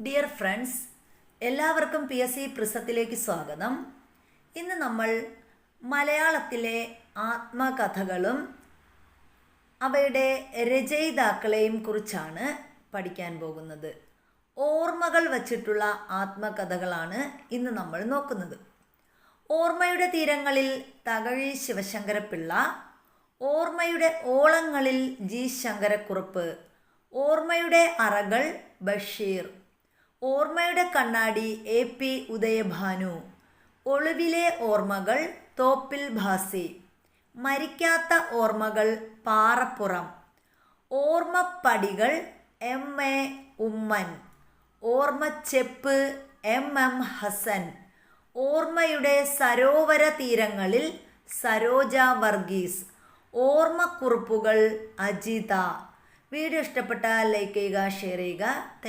Dear friends എല്ലാവർക്കും P S C പ്രിസത്തിലേക്ക് സ്വാഗതം. ഇന്ന് നമ്മൾ മലയാളത്തിലെ ആത്മകഥകളും അവയുടെ രചയിതാക്കളെയും കുറിച്ചാണ് പഠിക്കാൻ പോകുന്നത്. ഓർമ്മകൾ വച്ചിട്ടുള്ള ആത്മകഥകളാണ് ഇന്ന് നമ്മൾ നോക്കുന്നത്. ഓർമ്മയുടെ തീരങ്ങളിൽ തകഴി ശിവശങ്കരപ്പിള്ള ഓർമ്മയുടെ ഓളങ്ങളിൽ ജി ശങ്കരക്കുറുപ്പ് ഓർമ്മയുടെ അറകൾ ബഷീർ ഓർമ്മയുടെ കണ്ണാടി എ പി ഉദയഭാനു. ഒളിവിലെ ഓർമ്മകൾ തോപ്പിൽ ഭാസി. മരിക്കാത്ത ഓർമ്മകൾ Parappuram. ഓർമ്മപ്പടികൾ M A Oommen. Ormacheppu M M Hassan. ഓർമ്മയുടെ സരോവര തീരങ്ങളിൽ സരോജ വർഗീസ്. ഓർമ്മക്കുറിപ്പുകൾ അജിത. വീഡിയോ ഇഷ്ടപ്പെട്ടാൽ ലൈക്ക് ചെയ്യുക ഷെയർ ചെയ്യുക. താങ്ക്